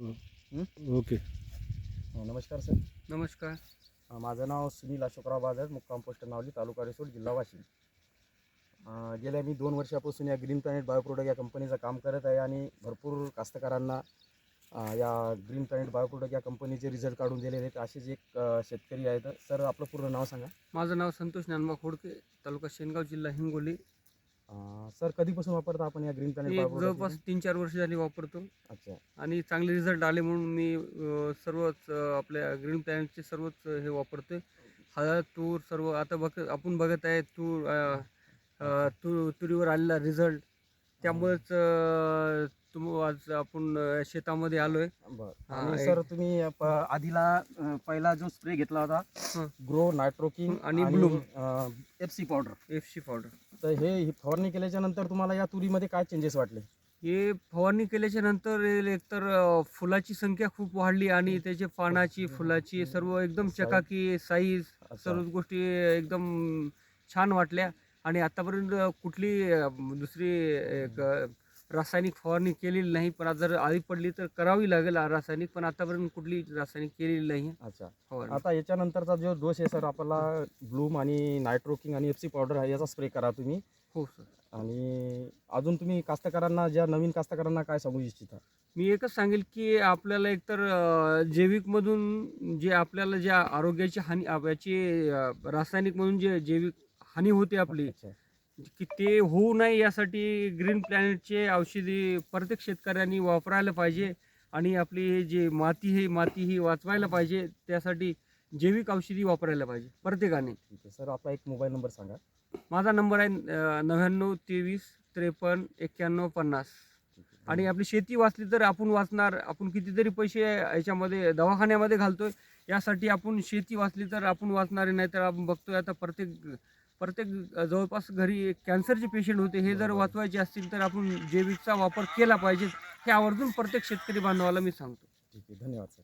Okay. अ, नमस्कार sir. नमस्कार. माझं नाव सुनील अशोकराव बाजार मुक्काम पोस्ट नावली तालुका रिसोड जिल्हा वाशिम. अ, गेल्या मी दोन वर्षापासून या ग्रीन प्लॅनेट बायोप्रोडक्ट या कंपनीचं काम करत आहे आणि भरपूर कास्तकारांना अ, या ग्रीन प्लॅनेट बायोप्रोडक्ट या कंपनीचे रिझल्ट काढून दिलेले आहेत. असेच एक अ, शेतकरी आहेत. सर आपलं पूर्ण नाव सांगा. माझं नाव संतोष ज्ञानबा खोडके तालुका शेनगाव जिल्हा हिंगोली. सर कधीपासून वापरता आपण या ग्रीन बायोप्रोडक्ट जवळपास तीन चार वर्ष झाली वापरतो. अच्छा. आणि चांगले रिझल्ट आले म्हणून मी अ, सर्वच अ, आपल्या ग्रीन प्लॅनेटचे सर्वच अ, हे वापरतोय. हळद तूर सर्व आता बघ आपण बघत आहे तूर अ, अ, तूर तुरीवर आलेला रिझल्ट त्यामुळेच अ, तुम आज आपण अ, शेतामध्ये आलोय बरं हा, आणि एक- सर तुम्ही प- आधीला अ, पहिला जो स्प्रे घेतला होता हं. ग्रो नायट्रोकिंग आणि Bloom. F C powder F C powder तर हे ही फवारणी केल्याच्यानंतर तुम्हाला या तुरीमध्ये काय चेंजेस वाटले हे फवारणी केल्याच्यानंतर हे एकतर अ, फुलाची संख्या खूप वाढली आणि त्याचे पानाची फुलाची सर्व एकदम. चकाकी साईज. सर्व गोष्टी एकदम छान वाटल्या आणि आतापर्यंत कुठली अ, दुसरी एक, अ, रासायनिक फवारणी केलेली नाही पण जर आळी पडली तर करावी लागेल रासायनिक पण आतापर्यंत कुठली रासायनिक केलेली नाही. अच्छा. फवारणी. आता याच्यानंतरचा जो डोस आहे सर आपल्याला ब्लूम आणि नायट्रोकिंग आणि एफ सी पावडर आहे याचा स्प्रे करा तुम्ही. हो सर. आणि अजून तुम्ही कास्तकारांना ज्या नवीन कास्तकारांना काय सांगू इच्छिता? मी एकच सांगेल की आपल्याला एकतर जैविकमधून जे आपल्याला ज्या आरोग्याची हानी याची रासायनिकमधून जे जैविक हानी होते आपली अच्छा. की ते होऊ नये यासाठी ग्रीन प्लॅनेटचे औषधी प्रत्येक शेतकऱ्यांनी वापरायला पाहिजे आणि आपली हे जे माती ही माती ही वाचवायला पाहिजे. त्यासाठी जैविक औषधी वापरायला पाहिजे प्रत्येकाने. ठीक आहे सर आपला एक मोबाईल नंबर सांगा. माझा नंबर आहे नव्याण्णव तेवीस त्रेपन्न एक्क्याण्णव पन्नास. आणि आपली शेती वाचली तर आपण वाचणार आपण कितीतरी पैसे याच्यामध्ये दवाखान्यामध्ये घालतोय. यासाठी आपण शेती वाचली तर आपण वाचणारे नाही तर आपण बघतोय. आता प्रत्येक प्रत्येक जवळपास घरी कॅन्सरचे पेशंट होते हे जर. वाचवायचे असतील तर आपण जैविकचा वापर केला पाहिजे हे आवर्जून प्रत्येक शेतकरी बांधवाला मी सांगतो ठीक आहे धन्यवाद सर.